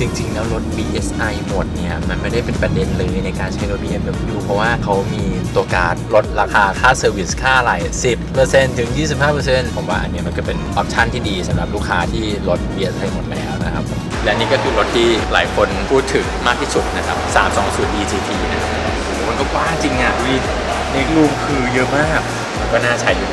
จริง ๆ แล้วรถ BSI หมดเนี่ย มันไม่ได้เป็นประเด็นเลยในการใช้รถ BMW เพราะว่าเขามีตัวการดลดราคาค่าเซอร์วิสค่าอะไร 10%ถึง 25%ผมว่าอันนี้มันก็เป็นออปชันที่ดีสำหรับลูกค้าที่รถ BSI หมดแล้วนะครับ และนี่ก็คือรถที่หลายคนพูดถึงมากที่สุดนะครับ 320 DGT นะครับมันก็กว้างจริงอะดูดิในรูมคือเยอะมากมันก็น่าใช้อยู่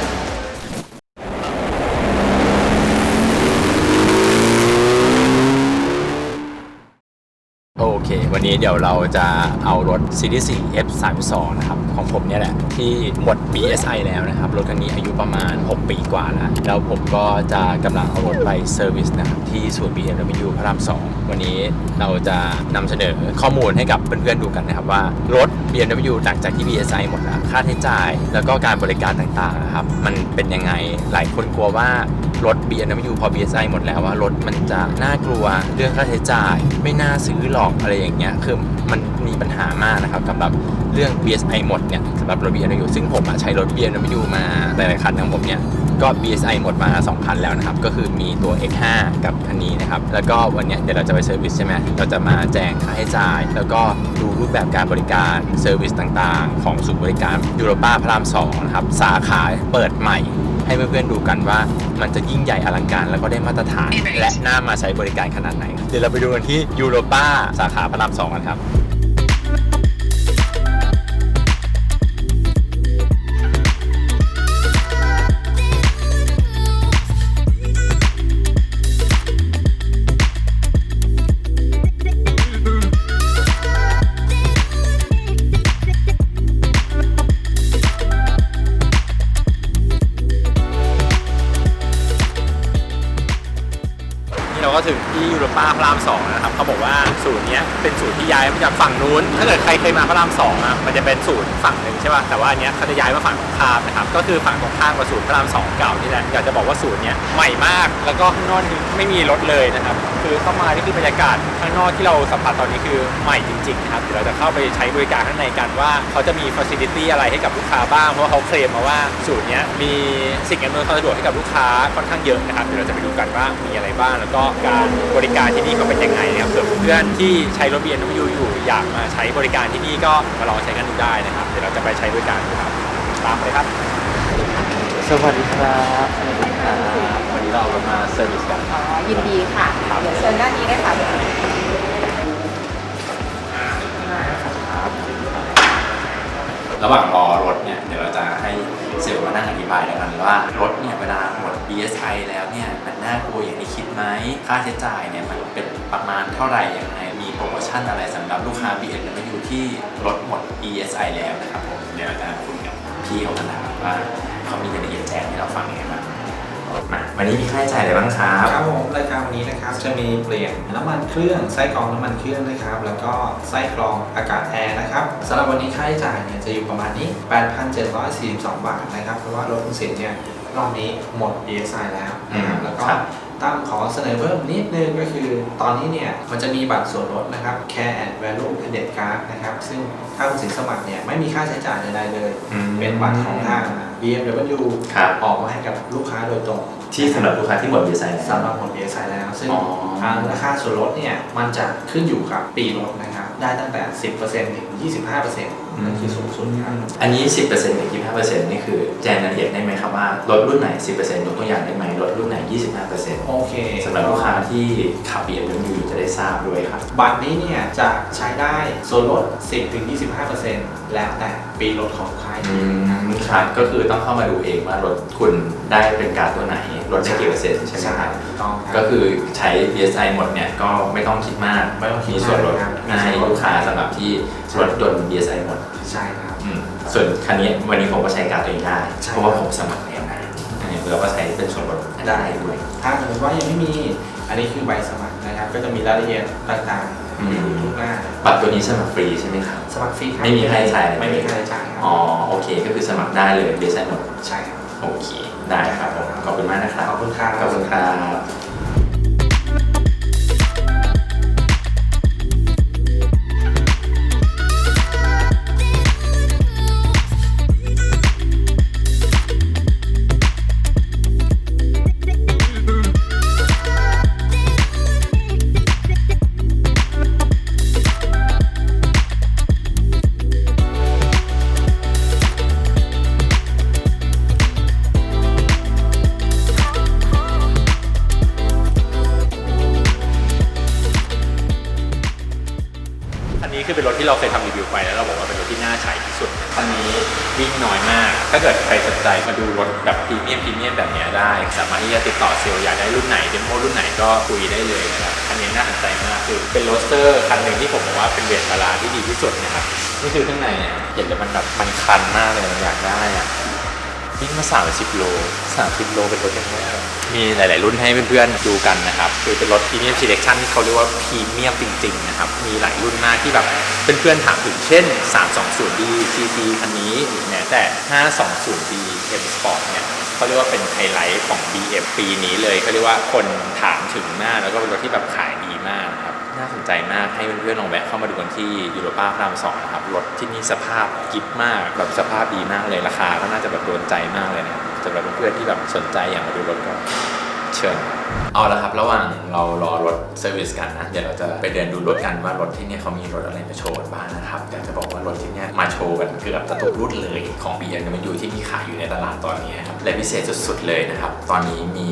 โอเค วั นี้เดี๋ยวเราจะเอารถ Series 4 F 3 2นะครับ ของผมเนี่ยแหละ ที่หมด BSI แล้วนะครับ รถคันนี้อายุประมาณ 6 ปีกว่าแล้ว แล้วผมก็จะกำลังเอารถไปเซอร์วิสนะครับ ที่ศูนย์ BMW พระราม 2 วันนี้เราจะนำเสนอข้อมูลให้กับเพื่อนๆดูกันนะครับว่ารถ BMW หลังจากที่ BSI หมดแล้วค่าใช้จ่าย แล้วก็การบริการต่างๆนะครับ มันเป็นยังไงหลายคนกลัวว่า รถ BMW พอ BSI หมดแล้วว่ารถมันจะน่ากลัวเรื่องค่าใช้จ่าย ไม่น่าซื้อหรอกอะไรอย่างเงี้ยคือมันมีปัญหามากนะครับสำหรับเรื่อง BSI หมดเนี่ยสำหรับรถ BMW ซึ่งผมอะใช้รถ BMW มาหลายๆคันของผมเนี่ยก็ BSI หมดมา 2 คันแล้วนะครับ ก็คือมีตัว X5 กับคันนี้นะครับ แล้วก็วันเนี้ยเดี๋ยวเราจะไปเซอร์วิสใช่ไหมเราจะมาแจ้งค่าใช้จ่าย แล้วก็ดูรูปแบบการบริการเซอร์วิสต่างๆ ของศูนย์บริการยูโรป้าพระราม2นะครับ สาขาเปิดใหม่ ให้เพื่อนๆดูกันว่ามันจะยิ่งใหญ่อลังการแล้วก็ได้มาตรฐาน และน่ามาใช้บริการขนาดไหน เดี๋ยวเราไปดูกันที่ยูโรป้าสาขาพระรามสองกันครับ จากฝั่งนู้น ถ้าเกิดใครเคยมาพระรามสองอะมันจะเป็นศูนย์ฝั่งหนึ่งใช่ป่ะแต่ว่าอันเนี้ยเขาจะย้ายมาฝั่งตรงข้ามนะครับก็คือฝั่งตรงข้ามกับศูนย์พระรามสองเก่านี่แหละอยากจะบอกว่าศูนย์เนี้ยใหม่มาก แล้วก็ข้างนอกนี่ไม่มีรถเลยนะครับคือเข้ามานี่คือบรรยากาศข้างนอกที่เราสัมผัสตอนนี้คือใหม่จริงๆนะครับเดี๋ยวเราจะเข้าไปใช้บริการข้างในกันว่าเขาจะมีฟ a c i l i t y อะไรให้กับลูกค้าบ้างเพราะว่าเขาเคลมมาว่าศูนย์เนี้ยมีสิ่งอำนวยความสะดวกให้กับลูกค้าค่อนข้างเยอะนะครับเดี๋ยวเราจะไปดูกันว่ามีอะไรบ้างแล้วก็การบริการที่นี่เขาเป็นยังไงนะครับเผื่อเพื่อนที่ใช้รถ BMW อยู่อยากมาใช้บริการที่นี่ก็มาลองใช้กันดูได้นะครับ เดี๋ยวเราจะไปใช้บริการดูครับ ตามไปเลยครับ สวัสดีครับสวัสดีครับวันนี้เรามาเซอร์วิสกันอ๋อยินดีค่ะ เดี๋ยวเชิญด้านนี้ได้ค่ะระหว่างรอรถเนี่ยเดี๋ยวเราจะให้เซลล์มานั่งอธิบายแล้วกันว่ารถเนี่ยเวลาหมด BSI แล้วเนี่ยมันน่ากลัวอย่างที่คิดไหมค่าใช้จ่ายเนี่ยมันเป็นประมาณเท่าไหร่ยังไงมี โปรโมชั่นอะไรสำหรับลูกค้า BMW ที่รถหมด BSI แล้วนะครับผมเดี๋ยวเราจะคุยกับพี่เขากันนะครับว่าเขามีรายละเอียดแจ้งให้เราฟังยังไงบ้างมาวันนี้มีค่าใช้จ่ายอะไรบ้างครับ ครับผมรายการวันนี้นะครับจะมีเปลี่ยนน้ำมันเครื่องไส้กรองน้ำมันเครื่องนะครับ แล้วก็ไส้กรองอากาศแอร์นะครับสำหรับวันนี้ค่าใช้จ่ายเนี่ยจะอยู่ประมาณนี้ 8,742 บาทนะครับ เพราะว่ารถคุณสินเนี่ยรอบนี้หมด DSI แล้วนะครับอืมแล้วก็ครับ ตั้มขอเสนอเพิ่มนิดนึงก็คือ ตอนนี้เนี่ยมันจะมีบัตรส่วนลดนะครับ Care and Value Credit Card นะครับ ซึ่งถ้าคุณสินสมัครเนี่ยไม่มีค่าใช้จ่ายใดๆเลย อืม เป็นบัตรของทาง BMW ครับ ออกมาให้กับลูกค้าโดยตรงที่สำหรับลูกค้าที่หมด BSI แล้ว สำหรับหมด BSI แล้ว ซึ่งอ๋อทางราคาส่วนลดเนี่ยมันจะขึ้นอยู่กับปีรถนะครับ ได้ตั้งแต่ 10%ถึง 25% นั่นคือสูงสุดครับอันนี้10%กับ25%นี่คือแจ้งรายละเอียดได้ไหมครับว่ารถรุ่นไหน10%ยกตัวอย่างได้ไหมรถรุ่นไหน25%โอเคสำหรับลูกค้าที่ขับ BMW จะได้ทราบด้วยครับ บัตรนี้เนี่ยจะใช้ได้ส่วนลด10ถึง25% แล้วแต่ปีรถของลูกค้าอีกอืทีมครับก็คือต้องเข้ามาดูเองว่ารถคุณได้เป็นการตัวไหนลดได้กี่เปอร์เซ็นต์ใช่ไหมครับถูกต้องครับก็คือใช้ BSI หมดเนี่ยก็ไม่ต้องคิดมากไม่ต้องคิดมีส่วนลดมากครับให้ลูกค้าสำหรับที่รถยนต์ BSI หมดใช่ครับอืมส่วนคันนี้วันนี้ผมก็ใช้การดตัวเองได้ใช่เพราะว่าผมสมัครแล้วนะอันนี้เราก็ใช้เป็นส่วนลดได้ด้วย ถ้าสมมติว่ายังไม่มีอันนี้คือใบสมัครนะครับก็จะมีรายละเอียดต่างอืมๆ อยู่ทุกหน้าบัตรตัวนี้สมัครฟรีใช่ไหมครับ สมัครฟรีครับไม่มีค่าใช้จ่ายไม่มีค่าใช้จ่ายครับอ๋อโอเคก็คือสมัครได้เลย BSI หมดใช่ครับโอเคได้ครับผมขอบคุณมากนะครับขอบคุณครับขอบคุณครับ ใครสนใจมาดูรถแบบพรีเมียมพรีเมียมแบบนี้ได้ สามารถที่จะติดต่อเซลล์อยากได้รุ่นไหนเดโมรุ่นไหนก็คุยได้เลยนะครับคันนี้น่าสนใจมากคือเป็นโรสเตอร์คันหนึ่งที่ผมบอกว่าเป็นเวทบาลาที่ดีที่สุดนะครับนี่คือข้างในเนี่ยเห็นแล้วมันแบบมันคันมากเลยมันอยากได้อะ วิ่งมา 30 โล 30 โลเป็นรถยังไงมีหลาย ๆ รุ่นให้เพื่อน ๆ ดูกันนะครับ คือเป็นรถพรีเมียม s ีเล c ชั o นที่เขาเรียกว่าพรีเมียมจริง ๆ นะครับ มีหลายรุ่นมากที่แบบเพื่อน ๆ ถามถึงเช่น 320D GT คันนี้หรือแม้แต่ 520D M Sport เนี่ยเขาเรียกว่าเป็นไฮไลท์ของ BM ปีนี้เลยเขาเรียกว่าคนถามถึงมากแล้วก็เป็นรถที่แบบขายดีมาก น่าสนใจมากให้เพื่อนๆลองแวะเข้ามาดูกันที่ยูโรป้าพระรามสองนะครับรถที่นี่สภาพกิฟมากแบบสภาพดีมากเลยราคาก็น่าจะแบบโดนใจมากเลยนะสำหรับเพื่อนๆที่แบบสนใจอยากมาดูรถก็ เชิญเอาละครับ ระหว่างเรารอรถเซอร์วิสกันนะ เดี๋ยวเราจะไปเดินดูรถกันว่ารถที่เนี่ยเขามีรถอะไรมาโชว์กันบ้างนะครับอยากจะบอกว่ารถที่เนี่ยมาโชว์กันเกือบจะทุกรุ่นเลยของ BMW ที่มีขายอยู่ในตลาดตอนนี้ครับและพิเศษสุดๆเลยนะครับ ตอนนี้มี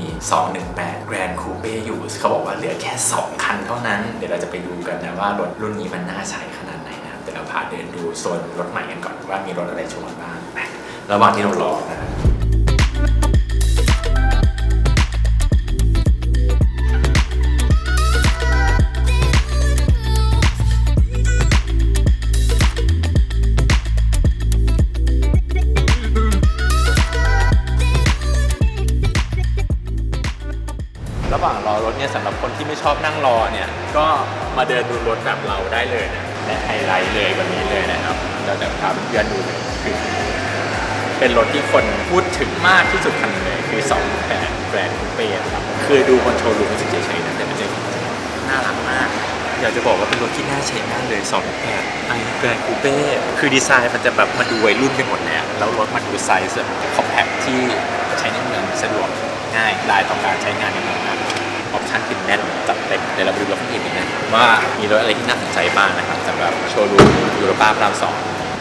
218 Grand Coupe อยู่เขาบอกว่าเหลือแค่ 2 คันเท่านั้น เดี๋ยวเราจะไปดูกันนะว่ารถรุ่นนี้มันน่าใช้ขนาดไหนนะครับเดี๋ยวเราพาเดินดูโซนรถใหม่กันก่อนว่ามีรถอะไรโชว์กันบ้างระหว่างที่เรารอนะครับ อบนั่งรอเนี่ย ก็มาเดินดูรถแบบเราได้เลยนะและไฮไลท์เลยวันนี้เลยนะครับเราจะพาเพื่อนดูเลยคือเป็นรถที่คนพูดถึงมากที่สุดคันนึงเลยคือ2 8แบรนด์คูเป้ครับคือดูบนโชว์รูมรู้สึกเฉยๆนะแต่มันจะน่ารักมากอยากจะบอกว่าเป็นรถที่น่าใช้มากเลย2 8ไอแบรนด์คูเป้คือดีไซน์มันจะแบบมันดูวัยรุ่นไปหมดเลยแล้วรถมันดูไซส์แบบคอมแพคที่ใช้ในเมืองสะดวกง่ายได้ต่อการใช้งานในเมืองมากออปชั่นคือแน่นจั เต็มเดี๋ยวเราไปดูรถข้างอื่นกันนะว่ามีรถอะไรที่น่าสนใจบ้างนะครับสำหรับโชว์รูมยูโรป้าพระรามสอง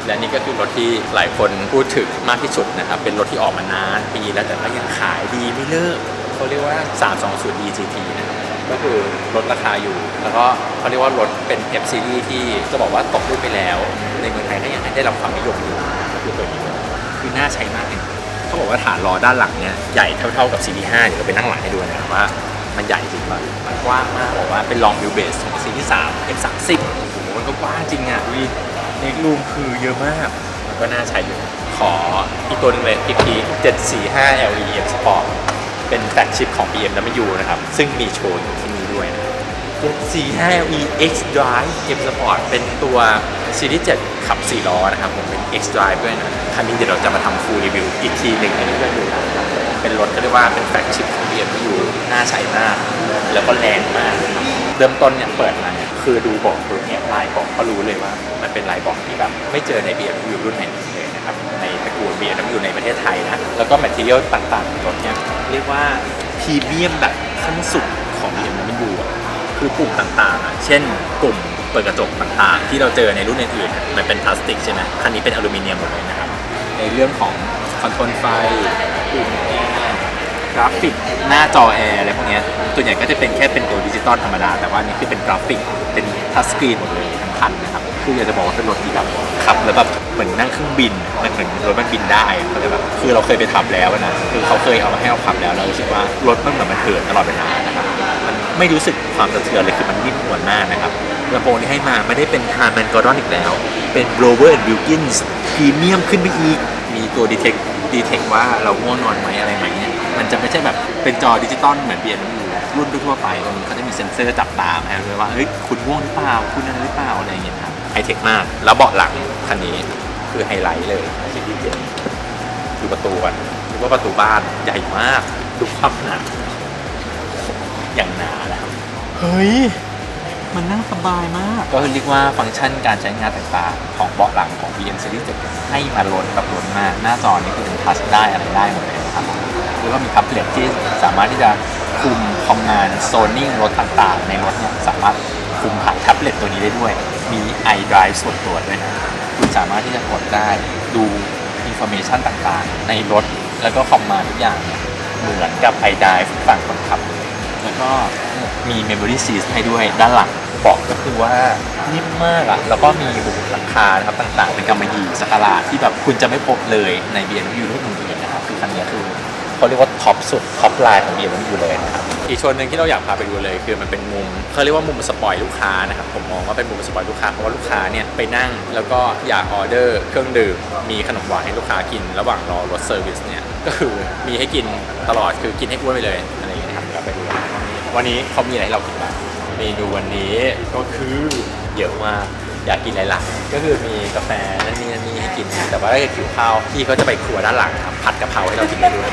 และนี่ก็คือรถที่หลายคนพูดถึงมากที่สุดนะครับ เป็นรถที่ออกมานานปีแล้วแต่ก็ยังขายดีไม่เลิกเขาเรียกว่า 320 DGT นะครับก็คือลดราคาอยู่ แล้วก็เขาเรียกว่ารถเป็น F Series ที่จะบอกว่าตกรุ่นไปแล้ว ในเมืองไทยก็ยังได้รับความนิยมอยู่ก็คือตัวนี้คือน่าใช้มากเลยเขาบอกว่าฐานล้อด้านหลังเนี่ยใหญ่เท่าๆกับ CD5 เดี๋ยวเราไปนั่งหลังให้ดูนะครับว่า มันใหญ่จริงป่ะมันกว้างมากบอกว่าเป็นลองวิวเบสของ CD3 F30 โอ้โหมันก็กว้างจริงอะวีเล็กรูมคือเยอะมาก มันก็น่าใช้อยู่ ขออีกตัวหนึงเลยอีกที745 LE M Sport เป็นแฟลกชิพของ BMW นะครับ ซึ่งมีโชว์อยู่ที่นี่ด้วยนะ745 e X Drive M Sport เป็นตัวซีรีส์7ขับ 4 ล้อนะครับผมเป็น X Drive ด้วยนะ คันนี้เดี๋ยวเราจะมาทำ full review อีกทีหนึ่งให้เพื่อนๆดูนะครับ เป็นรถก็เรียกว่าเป็นแฟลกชิพของ BMW น่าใช้มาก แล้วก็แรงมาก เริ่มต้นเนี่ยเปิดมาเนี่ยคือดูบอกตัวเนี้ยลายบอกก็รู้เลยว่า มันเป็นลายบอกที่แบบไม่เจอใน BMW รุ่นไหนเลยนะครับในตระกูล BMW ในประเทศไทยนะแล้วก็ material ต่างๆรถเนี่ยเรียกว่าพรีเมียมแบบขั้นสุดของ BMW อะคือปุ่มต่างๆอะเช่นปุ่มเปิดกระจกต่างๆ ที่เราเจอในรุ่นอื่นๆมันเป็นพลาสติกใช่ไหมคันนี้เป็นอลูมิเนียมหมดเลยนะครับในเรื่องของคอนโทรลไฟปุ่มแอร์ กราฟิกหน้าจอแอร์อะไรพวกเนี้ยส่วนใหญ่ก็จะเป็นแค่เป็นตัวดิจิตอลธรรมดา แต่ว่านี่คือเป็นกราฟิกเป็นทัชสกรีนหมดเลยทั้งคันนะครับคืออยากจะบอกว่าเป็นรถที่แบบขับแล้วแบบเหมือนนั่งเครื่องบินมันเหมือนรถมันบินได้เขาใจแบบคือเราเคยไปขับแล้วนะคือเขาเคยเอามาให้เราขับแล้วเรารู้สึกว่ารถมันเหมือนมันเหินตลอดเวลานะครับมันไม่รู้สึกความสะเทือนเลยคือมันนิ่มนวลมากนะครับลำโพงที่ให้มาไม่ได้เป็นฮาร์แมนกอร์ดอนอีกแล้ว เป็น r o v e r Wilkins พรีเมียมขึ้นไปอีกมีตัวดีเทคดีเทคว่าเราง่วงนอนไหมอะไรไหมเนี่ย มันจะไม่ใช่แบบเป็นจอดิจิตอลเหมือน BMW รุ่นทั่วๆไปตรงนี้เขาจะมีเซ็นเซอร์จับตามาให้ด้วยว่าเฮ้ยคุณง่วงหรือเปล่าคุณอะไรหรือเปล่าอะไรอย่างเงี้ยครับไฮเทคมาก แล้วเบาะหลังคันนี้คือไฮไลท์เลยชิ้นที่เจ็ดดูประตูกันดูว่าประตูบ้านใหญ่มากดูความหนาอย่างหนานะครับเฮ้ยมันนั่งสบายมาก ก็เรียกว่าฟังก์ชันการใช้งานต่างๆ ของเบาะหลังของ BM Series 7ให้มาล้นแบบล้นมาก หน้าจอนี่คือเป็นทัชได้อะไรได้หมดเลยนะ ครับแล้วก็มีพับเล็ตที่สามารถที่จะคุมคอมมานด์โซนนิ่งรถต่างๆ ในรถเนี่ยสามารถคุมผ่านแท็บเล็ตตัวนี้ได้ด้วย มี iDrive ส่วนตัวด้วยนะ คุณสามารถที่จะกดได้ดูอินโฟเมชันต่างๆ ในรถแล้วก็คอมมานด์ทุกอย่างเนี่ยเหมือนกับ iDrive ฝั่งคนขับ แล้วก็มี Memory Seat ให้ด้วยด้านหลังเบาะก็คือว่านิ่มมากอะแล้วก็มีบุกหลังคานะครับต่างๆ เป็นกำมะหยี่สกาลาที่แบบคุณจะไม่พบเลยใน BMW รุ่นอื่นๆนะครับคือคันนี้คือ เขาเรียกว่าท็อปสุดท็อปไลน์ของ BMW เลยนะครับอีกโซนหนึ่งที่เราอยากพาไปดูเลย คือมันเป็นมุมเขาเรียกว่ามุมสปอยลูกค้านะครับผมมองว่าเป็นมุมสปอยลูกค้าเพราะว่าลูกค้าเนี่ยไปนั่ง แล้วก็อยากออเดอร์เครื่องดื่มมีขนมหวานให้ลูกค้ากิน ระหว่างรอรถเซอร์วิสเนี่ยก็คือมีให้กินตลอดคือกินให้อ้วนไปเลยอะไรอย่างเงี้ยครับเราไปดูวันนี้เขามีอะไรให้เรากินบ้างเมนูวันนี้ก็คือเยอะมากอยากกินอะไรล่ะก็คือมีกาแฟนั่นนี่นั่นนี่ให้กิน แต่ว่าถ้าเกิดหิวข้าวพี่ก็จะไปครัวด้านหลังครับผัดกะเพราให้เรากินได้ด้วย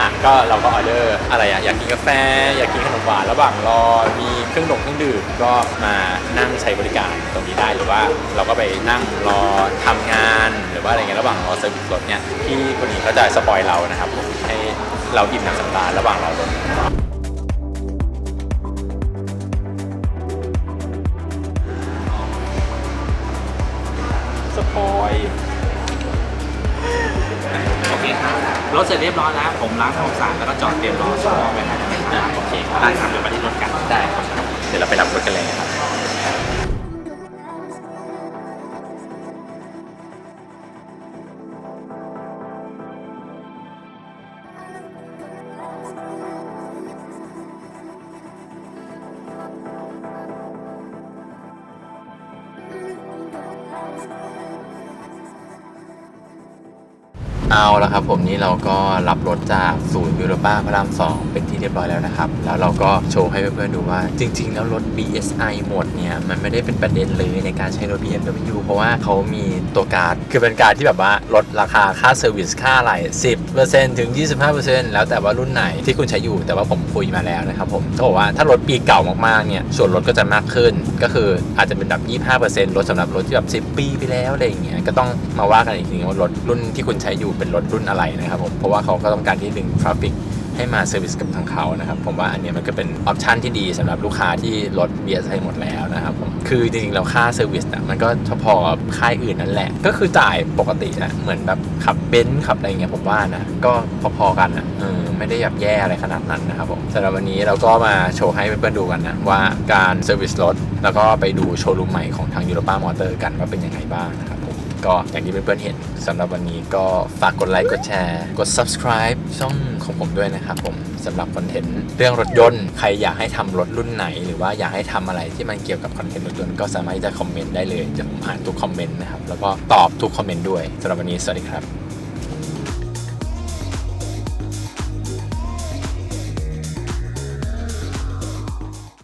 อะก็เราก็ออเดอร์อะไรอะอยากกินกาแฟ อยากกินขนมหวานระหว่างรอมีเครื่องดื่มเครื่องดื่มก็มานั่งใช้บริการตรงนี้ได้หรือว่าเราก็ไปนั่งรอทำงานหรือว่าอะไรเงี้ยระหว่างรอเซอร์วิสรถเนี่ยพี่คนนี้เขาจะสปอยเรานะครับให้เราอิ่มน้ำสำราญระหว่างรอรถสปอย รับรถเสร็จเรียบร้อยแล้ว ผมล้างทำความสะอาดแล้วก็จอดเตรียมรอส่งมอบไว้ให้อ่าโอเคครับได้ครับเดี๋ยวไปที่รถกันได้ครับเดี๋ยวเราไปรับรถกันเลยนะครับ เอาและครับผมนี่เราก็รับรถจากศูนย์ยูโรป้าพระรามสองเป็นที่เรียบร้อยแล้วนะครับ แล้วเราก็โชว์ให้เพื่อนๆดูว่า จริง ๆ แล้วรถ BSI หมดเนี่ย มันไม่ได้เป็นประเด็นเลยในการใช้รถ BMW เพราะว่าเขามีตัวการ์ดคือเป็นการดที่แบบว่าลดราคาค่าเซอร์วิสค่าอะไร10%ถึง 25%แล้วแต่ว่ารุ่นไหนที่คุณใช้อยู่แต่ว่าผมคุยมาแล้วนะครับผมเขาบอกว่าถ้ารถปีเก่ามากๆเนี่ยส่วนลดก็จะมากขึ้น ก็คืออาจจะเป็นแบบ25%ลดสำหรับรถที่แบบ10 ปีไปแล้วอะไรอย่างเงี้ยก็ต้องมาว่ากันอีกทีว่ารถรุ่นที่คุณใช้อยู่เป็นรถรุ่นอะไรนะครับผมเพราะว่าเขาก็ต้องการที่ดึงทราฟิกให้มาเซอร์วิสกับทางเขานะครับผมว่าอันนี้มันก็เป็นออปชันที่ดีสำหรับลูกค้าที่รถ BSI หมดแล้วนะครับผมคือจริงๆ แล้วค่าเซอร์วิสอะมันก็พอค่ายอื่นนั่นแหละ ก็คือจ่ายปกตินะเหมือนแบบขับเบนซ์ขับอะไรเงี้ยผมว่านะ ก็พอๆกันอนะเออไม่ได้แบบแย่อะไรขนาดนั้นนะครับผมสำหรับวันนี้เราก็มาโชว์ให้เพื่อนๆดูกันนะ ว่าการเซอร์วิสรถแล้วก็ไปดูโชว์รูมใหม่ของทางยูโรป้ามอเตอร์กันว่าเป็นยังไงบ้างนะครับ ก็อย่างที่เพื่อนๆเห็นสำหรับวันนี้ก็ฝากกดไลค์กดแชร์ กด subscribe ช่องของผมด้วยนะครับผมสำหรับคอนเทนต์เรื่องรถยนต์ใครอยากให้ทำรถรุ่นไหน หรือว่าอยากให้ทำอะไรที่มันเกี่ยวกับคอนเทนต์รถยนต์ก็สามารถที่จะคอมเมนต์ได้เลยจะผมอ่านทุกคอมเมนต์นะครับแล้วก็ตอบทุกคอมเมนต์ด้วยสำหรับวันนี้สวัสดีครับ